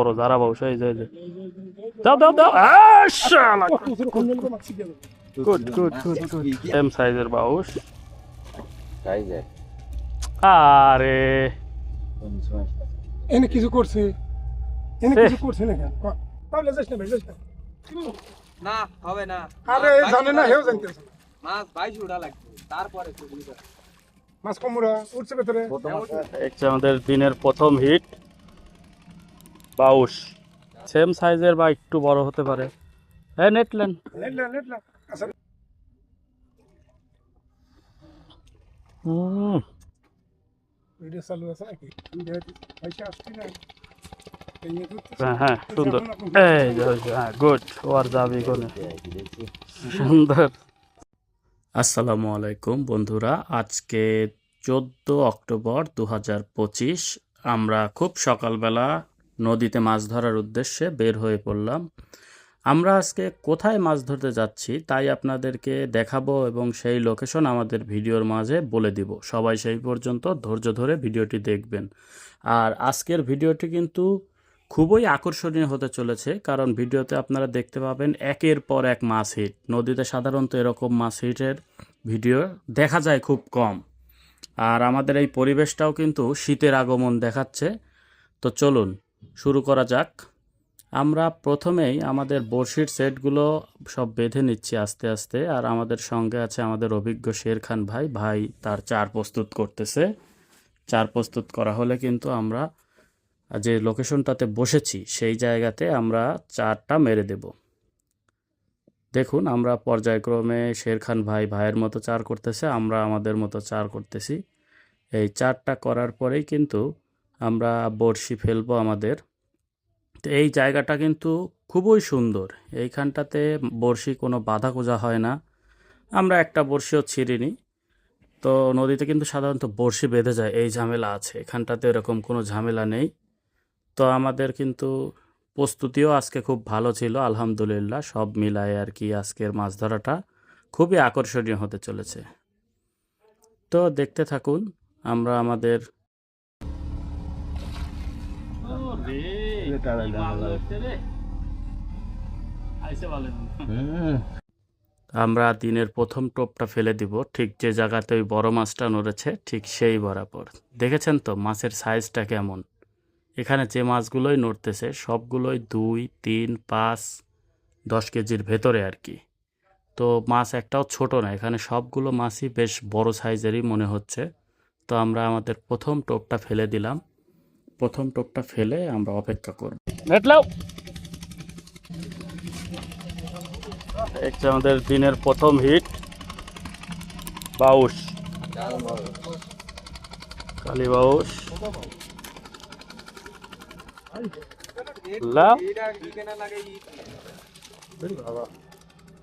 বড় যারা বাউস এই। দাও দাও দাও। আহ, শালা। Good good good good M সাইজের বাউস আরে। এনে কিছু করছে? এনে এ। কিছু করছে না কেন? ক- তাহলে যাস না ভাই যাস না। না হবে না। আরে মাছ জানে না বাইশ হেও উঠা জানতেছে। লাগবে। মাছ বাইশ উঠা লাগবে। তারপরে চুগলি মাছ কমুরা উঠছে ভেতরে। আমাদের দিনের প্রথম হিট বাউস সেম সাইজের বা একটু বড় হতে পারে। হ্যাঁ নেটলেন। লেটলা লেটলা হুম। ভিডিও চালু আছে নাকি? ভিডিও পয়সা আসছে না। এই নিয়ে ঘুরতেছে। হ্যাঁ হ্যাঁ সুন্দর। এই হ্যাঁ গুড ওর যাবি কোনে সুন্দর। আসসালামু আলাইকুম বন্ধুরা আজকে চোদ্দ অক্টোবর দু হাজার পঁচিশ। আমরা খুব সকালবেলা নদীতে মাছ ধরার উদ্দেশ্যে বের হয়ে পড়লাম। আমরা আজকে কোথায় মাছ ধরতে যাচ্ছি তাই আপনাদেরকে দেখাবো এবং সেই লোকেশন আমাদের ভিডিওর মাঝে বলে দিব। সবাই সেই পর্যন্ত ধৈর্য ধরে ভিডিওটি দেখবেন। আর আজকের ভিডিওটি কিন্তু খুবই আকর্ষণীয় হতে চলেছে, কারণ ভিডিওতে আপনারা দেখতে পাবেন একের পর এক মাছ হিট। নদীতে সাধারণত এরকম মাছ হিটের ভিডিও দেখা যায় খুব কম। আর আমাদের এই পরিবেশটাও কিন্তু শীতের আগমন দেখাচ্ছে। তো চলুন শুরু করা যাক। আমরা প্রথমেই আমাদের বড়শির সেটগুলো সব বেঁধে নিচ্ছি আস্তে আস্তে। আর আমাদের সঙ্গে আছে আমাদের অভিজ্ঞ শের খান ভাই। ভাই তার চার প্রস্তুত করতেছে। চার প্রস্তুত করা হলে কিন্তু আমরা যে লোকেশনটাতে বসেছি, সেই জায়গাতে আমরা চারটা মেরে দেব। দেখুন, আমরা পর্যায়ক্রমে শের খান ভাই ভাইয়ের মতো চার করতেছে, আমরা আমাদের মতো চার করতেছি। এই চারটা করার পরেই কিন্তু আমরা বড়শি ফেলব আমাদের। তো এই জায়গাটা কিন্তু খুবই সুন্দর। এইখানটাতে বড়শি কোনো বাধা কোজা হয় না। আমরা একটা বড়শিও ছিঁড়িনি। তো নদীতে কিন্তু সাধারণত বড়শি বেঁধে যায়। এই ঝামেলা আছে। এখানটাতে এরকম কোনো ঝামেলা নেই। তো আমাদের কিন্তু প্রস্তুতিও আজকে খুব ভালো ছিল, আলহামদুলিল্লাহ। সব মিলায় আর কি আজকের মাছ ধরাটা খুবই আকর্ষণীয় হতে চলেছে। তো দেখতে থাকুন, আমরা আমাদের আমরা দিনের প্রথম টোপটা ফেলে দিব ঠিক যে জায়গাতে ওই বড় মাছটা নড়েছে ঠিক সেই বরাবর। দেখেছেন তো মাছের সাইজটা কেমন? এখানে যে মাছগুলোই নড়তেছে সবগুলোই দুই তিন পাঁচ দশ কেজির ভেতরে আর কি। তো মাছ একটাও ছোট না এখানে সবগুলো মাছই বেশ বড় সাইজেরই মনে হচ্ছে। তো আমরা আমাদের প্রথম টোপটা ফেলে দিলাম। প্রথম টোপটা ফেলে আমরা অপেক্ষা করব নেটলাও হচ্ছে আমাদের দিনের প্রথম হিট বাউস কালী বাউস।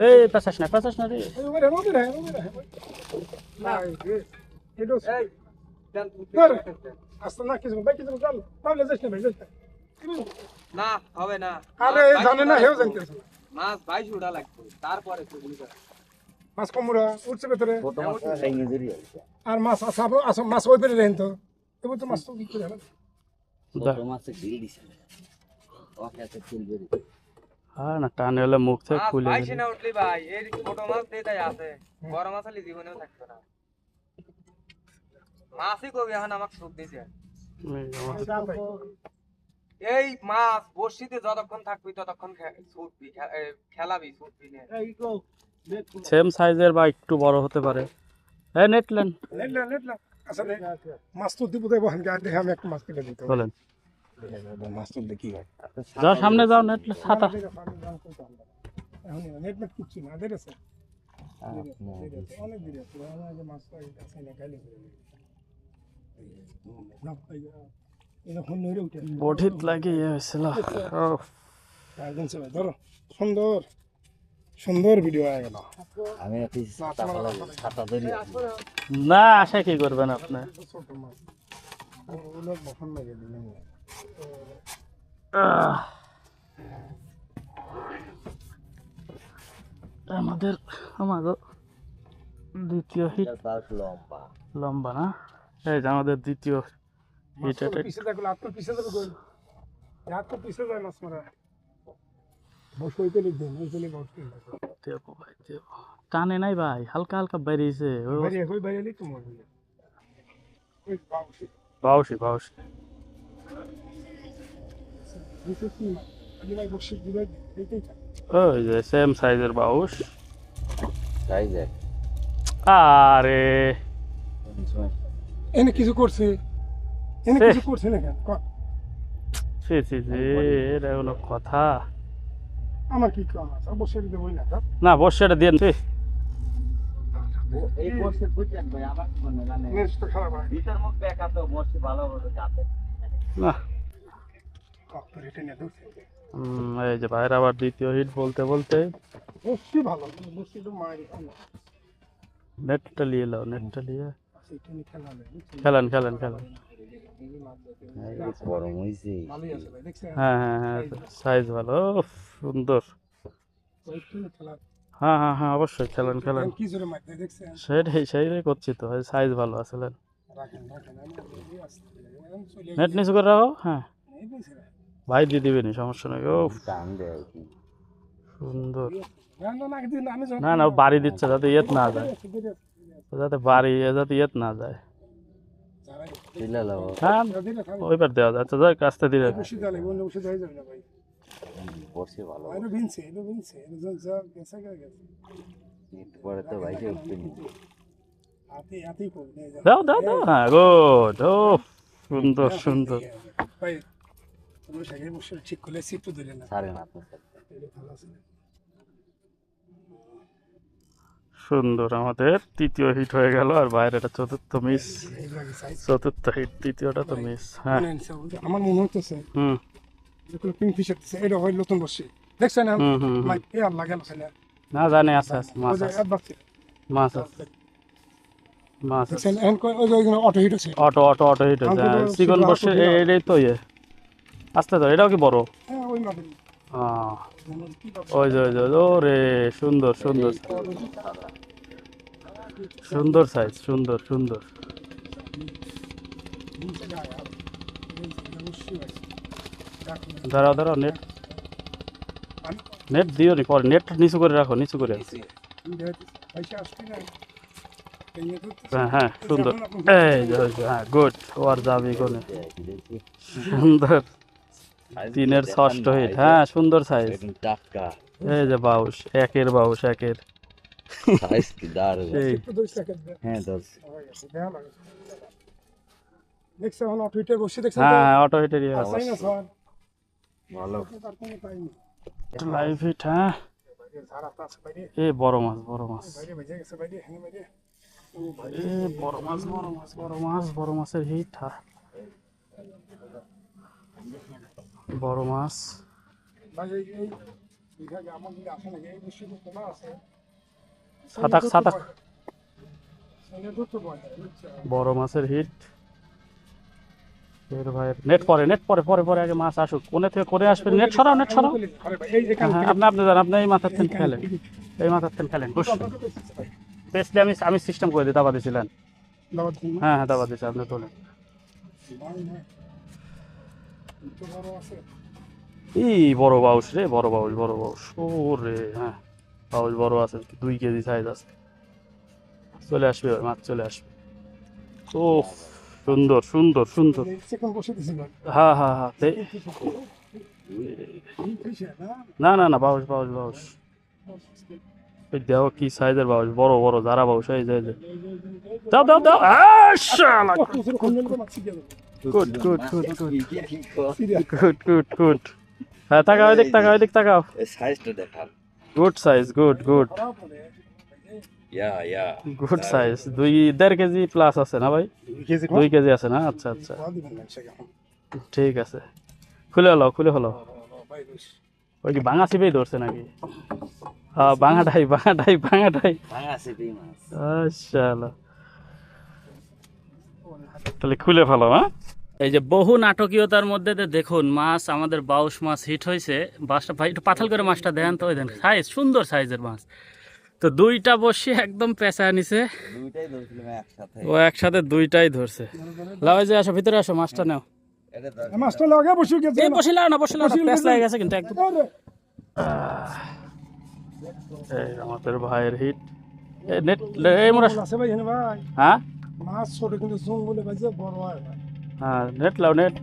এই না রে এটা তুই না কিছু ভাই কিছু চল তাহলে যাস না ভাই যাস না। হবে না। আরে জানে না হেও। জানতেছে মাছ উঠা লাগবে। তারপরে করা। মাছ কমুরা উঠছে ভেতরে। আর মাছ মাছ ওই পেরে রেন তো। এবার তো মাছ তো বিক্রি হবে? হ্যাঁ না টানে হলে মুখ থেকে খুলে দিলে। না উঠলি ভাই এই ছোট মাছ দেতাই আছে। বড় মাছ হলে জীবনেও থাকবে না। মাছই কবি এখন আমাকে সুখ দিছে। এই মাছ বর্ষিতে যতক্ষণ থাকবি ততক্ষণ ছুটবি খেলাবি ছুটবি সেম সাইজের বা একটু বড় হতে পারে। হ্যাঁ নেটলেন লেটলা আচ্ছা রে মাছ তো দিব দেবো দেখে আমি একটা মাছ কেটে দিতে বলেন মাছ তো দেখি হয়? যাও সামনে যাও নেটলে ছাতা এখন নেট কিচ্ছু না দের আছে। অনেক দূরে আছে। মাছ আছে না গাইলে বডিত লাগি ইয়ে হয়েছিল ধরো সুন্দর সুন্দর ভিডিও হয়ে গেল না আশা কি করবেন আপনি। আমাদের আমাদের দ্বিতীয় হিট লম্বা না? এই যে আমাদের দ্বিতীয় হিট এটা পিছিয়ে দেখল আপনার পিছিয়ে যাবে গোল। আর তো পিছে যায় মাছ মারা। বস ওই পেলে দেন ওই পেলে বস দেবো ভাই দেবো। টানে নাই ভাই হালকা হালকা বেরিয়েছে। ওই বাইরে তো ওই বাউসি। বাউসি ওই যে সেম সাইজের বাউস। সাইজ এক। আরে। এনে কিছু করছে? এনে সে- কিছু করছে না কেন? ছি ছি ছি এটা কোনো কথা। আমার কি কাম আছে? অবশ্যই দেবই না না বর্ষাটা দিয়ে এই বর্ষে বুঝছেন ভাই আমার মনে জানে তো খারাপ ভিতর মুখ দেখা তো বর্ষে ভালো ভালো যাবে না এই যে ভাইয়ের আবার দ্বিতীয় হিট বলতে বলতে। ভালো নেটটা নিয়ে নাও নেটটা নিয়ে। খেলেন খেলেন খেলেন। গরম হয়েছে হ্যাঁ হ্যাঁ হ্যাঁ সাইজ ভালো উফ, সুন্দর। হ্যাঁ হ্যাঁ হ্যাঁ অবশ্যই খেলেন খেলেন। কি জোরে মারতে দেখছেন? সেটাই সেইটাই করছি তো সাইজ ভালো আসলে নেট নিচু করে রাখো হ্যাঁ। ভাই দিয়ে দিবেনি সমস্যা নেই ও। সুন্দর। না না বাড়ি দিচ্ছে যাতে ইয়েত না যায়। যাতে বাড়ি যাতে ইয়েত না যায়। লাও হ্যাঁ দেরি আছে, আমি- ওইবার দেওয়া যাচ্ছে যাই কাছতে দিলে ওষুধ আনলে, বললে ওষুধ হয়ে। দাও দাও দাও হ্যাঁ গুড ও সুন্দর সুন্দর। ঠিক না। সাড়ে না আপনার সাথে এটা ভালো আছে। সুন্দর আমাদের তৃতীয় হিট হয়ে গেল আর বাইরে এটা চতুর্থ মিস। চতুর্থ হিট তৃতীয়টা তো মিস হ্যাঁ হচ্ছে, আমার মনে হইতেছে হুম যেগুলো দিছে, এটা হয় নতুন বসে দেখছেন? হুম হুম এ আল্লাহ গেল ছেলে। না জানি আছে আছে মাছ আছে। মাছ আছে মাছ আছে দেখছেন, এখন কই- ওই ওইখানে অটো হিট হচ্ছে। অটো অটো অটো হিট আমাকে হ্যাঁ, তো বসে এটাই তো ইয়ে আস্তে তো এটাও কি বড় হ্যাঁ, ওই মাঠে। ওই যে ওই যে ও রে সুন্দর সুন্দর। সুন্দর সাইজ সুন্দর সুন্দর। আর-। দাঁড়াও দাঁড়াও নেট নেট দিও নি, পরে নেট নিচু করে রাখো, নিচু করে। হ্যাঁ হ্যাঁ সুন্দর। এই হ্যাঁ গুড ওর যাবি কোনে? সুন্দর। তিনের ষষ্ঠ হিট হ্যাঁ সুন্দর সাইজ টাটকা। এই যে বাউস একের বাউস একের। সাইজ কি দারুণ। হ্যাঁ দশ। হয়ে অটো হিটে বসে দেখছেন হ্যাঁ অটো হিটেরই আর আছে তাই না স্যার? ভালো। তার কোনো টাইম নেই। লাইভ হিট হ্যাঁ। এ বড় মাছ বড় মাছ। হ্যাঁ বড় মাছ বড় মাছ বড় মাছ বড় মাছের হিট হ্যাঁ। বড় মাছ। সাতাক সাতাক? বড় মাছের হিট। এর ভাই নেট পরে নেট পরে পরে পরে আগে মাছ আসুক। কোনে থেকে করে আসবে? নেট সরাও নেট সরাও। হ্যাঁ আপনি আপনি যান আপনি এই মাথার খেলেন। এই মাথার খেলেন আমি আমি সিস্টেম করে দিই দাবা দিয়েছিলেন? হ্যাঁ হ্যাঁ দাবা দিয়েছি আপনি তোলেন ভাই, ভাই। দুটো বড় আছে। এই বড় বাউস রে বড় বাউস বড় বাউস ও রে হ্যাঁ। বাউস বড় আছে দুই কেজি সাইজ আছে। চলে আসবে মাছ চলে আসবে। ও সুন্দর সুন্দর সুন্দর। হ্যাঁ হ্যাঁ হ্যাঁ না? না না বাউস বাউস বাউস দেখো কি সাইজের বাউস বড় বড় যারা বাউস এই যে দাও দাও দাও শালা। Good good good good? Good good হ্যাঁ তাকাও এদিক তাকাও এদিক তাকাও। সাইজটা দেখান। Good size good good yeah yeah good size দুই দেড় কেজি প্লাস আছে না ভাই? দুই কেজি আছে না? আচ্ছা আচ্ছা? ঠিক আছে। খুলে হলো খুলে হলো ওই কি ভাঙা চিপেই ধরছে নাকি? হ্যাঁ ভাঙাটাই ভাঙাটাই ভাঙাটাই। ভাঙা সিপি মাছ। আচ্ছা তাহলে খুলে ফেলো হ্যাঁ? এই যে বহু নাটকীয়তার মধ্যে দেখুন মাছ আমাদের বাউস মাছ হিট হয়েছে। বাসটা ভাই একটু পাথাল করে মাছটা দেন তো ওই দেন। সাইজ সুন্দর সাইজের মাছ। তো দুইটা বসে একদম পেঁচা নিছে। দুইটাই ধরছিলাম একসাথে। ও একসাথে দুইটাই ধরছে। লাও যে আসো ভিতরে আসো মাছটা নাও। এটা মাছটা লগে বসে গেছে। এই বসিলা না না বসিল প্যাস গেছে। লাগে গেছে কিন্তু একদম। এই আমাদের ভাইয়ের হিট নেট এই মোরা আছে ভাই। হ্যাঁ? মাছ ছোট কিন্তু জুম বলে বাজে বড় হয় হ্যাঁ নেট লাও নেট।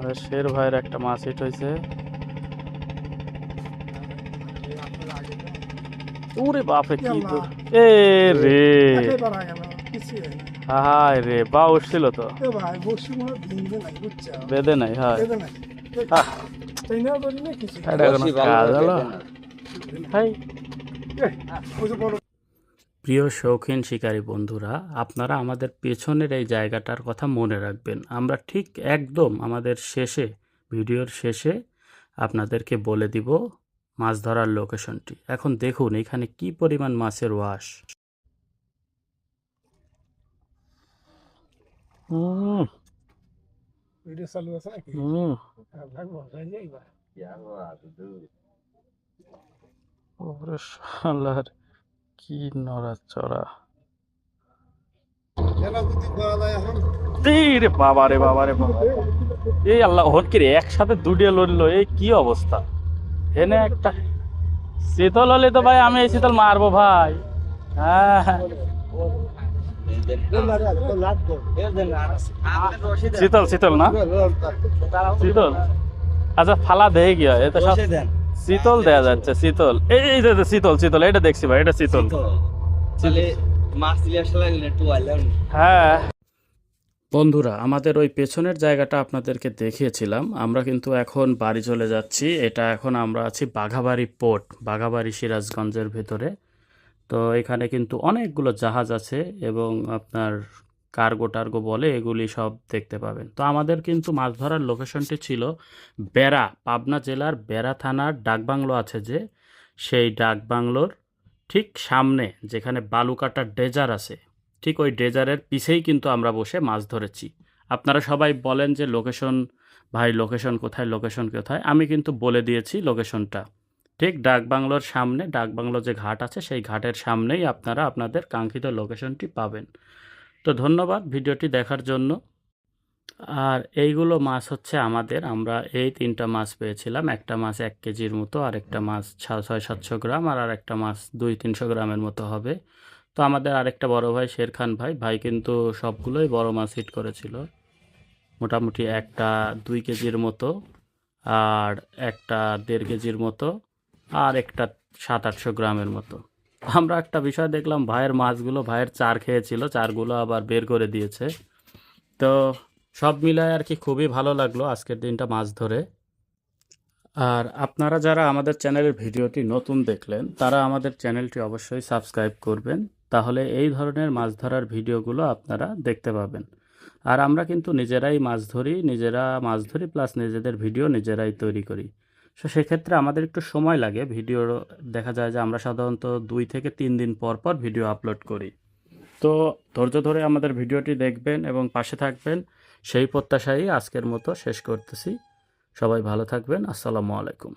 আরে শের ভাইয়ের একটা মাছ হিট হয়েছে। ওরে বাপরে কি তো এ রে। হায় রে বা উঠছিল তো। নাই বেদে নাই হয়। বেদে তাই প্রিয় শৌখিন শিকারী বন্ধুরা আপনারা আমাদের পেছনের এই জায়গাটার কথা মনে রাখবেন। আমরা ঠিক একদম আমাদের শেষে ভিডিওর শেষে আপনাদেরকে বলে দিব মাছ ধরার লোকেশনটি। এখন দেখুন এখানে কি পরিমাণ মাছের ওয়াশ। ভিডিও চালু আছে নাকি? হুম। ওরে শালার। কি নড়াচড়া। রে বাবা রে বাবা রে বাবা এই আল্লাহ হন কি রে একসাথে লড়লো এই কি অবস্থা? এনে একটা শীতল হলে তো ভাই আমি এই শীতল মারবো ভাই। হ্যাঁ। শীতল শীতল না? শীতল। আচ্ছা ফালা দেয় গিয়া এটা সব বসে দেন। শীতল দেয়া যাচ্ছে শীতল। এই এই যে যে শীতল শীতল এটা দেখছি ভাই এটা শীতল। তাহলে মাছ দিলে আসলে একটু আইলাম। হ্যাঁ। বন্ধুরা আমাদের ওই পেছনের জায়গাটা আপনাদেরকে দেখিয়েছিলাম। আমরা কিন্তু এখন বাড়ি চলে যাচ্ছি। এটা এখন আমরা আছি বাঘাবাড়ি পোর্ট বাঘাবাড়ি সিরাজগঞ্জের ভেতরে। তো এখানে কিন্তু অনেকগুলো জাহাজ আছে এবং আপনার কার্গো টার্গো বলে এগুলি সব দেখতে পাবেন। তো আমাদের কিন্তু মাছ ধরার লোকেশনটি ছিল বেড়া, পাবনা জেলার বেড়া থানার ডাকবাংলো আছে যে, সেই ডাকবাংলোর ঠিক সামনে, যেখানে বালুকাটার ডেজার আছে। ঠিক ওই ডেজারের পিছেই কিন্তু আমরা বসে মাছ ধরেছি। আপনারা সবাই বলেন যে লোকেশন ভাই লোকেশন কোথায় লোকেশন কোথায়? আমি কিন্তু বলে দিয়েছি লোকেশনটা ঠিক ডাকবাংলোর সামনে, ডাকবাংলো যে ঘাট আছে, সেই ঘাটের সামনেই আপনারা আপনাদের কাঙ্ক্ষিত লোকেশনটি পাবেন। তো ধন্যবাদ ভিডিওটি দেখার জন্য। আর এইগুলো মাছ হচ্ছে আমাদের। আমরা এই তিনটা মাছ পেয়েছিলাম। একটা মাছ এক কেজির মতো, আর একটা মাছ ছয় সাতশো গ্রাম, আর আরেকটা মাছ দুই তিনশো গ্রামের মতো হবে। তো আমাদের আরেকটা বড় ভাই শের খান ভাই ভাই কিন্তু সবগুলোই বড় মাছ হিট করেছিল। মোটামুটি একটা দুই কেজির মতো, আর একটা দেড় কেজির মতো, আর একটা সাত আটশো গ্রামের মতো। আমরা একটা বিষয় দেখলাম, ভাইয়ের মাছগুলো, ভাইয়ের চার খেয়েছিল, চারগুলো আবার বের করে দিয়েছে। তো সব মিলায় আর কি খুবই ভালো লাগল আজকের দিনটা মাছ ধরে। আর আপনারা যারা আমাদের চ্যানেলের ভিডিওটি নতুন দেখলেন, তারা আমাদের চ্যানেলটি অবশ্যই সাবস্ক্রাইব করবেন। তাহলে এই ধরনের মাছ ধরার ভিডিওগুলো আপনারা দেখতে পাবেন। আর আমরা কিন্তু নিজেরাই মাছ ধরি, নিজেরা মাছ ধরি, প্লাস নিজেদের ভিডিও নিজেরাই তৈরি করি। সো সেক্ষেত্রে আমাদের একটু সময় লাগে। ভিডিও দেখা যায় যে আমরা সাধারণত দুই থেকে তিন দিন পর পর ভিডিও আপলোড করি। তো ধৈর্য ধরে আমাদের ভিডিওটি দেখবেন এবং পাশে থাকবেন। সেই প্রত্যাশাই আজকের মতো শেষ করতেছি। সবাই ভালো থাকবেন। আসসালামু আলাইকুম।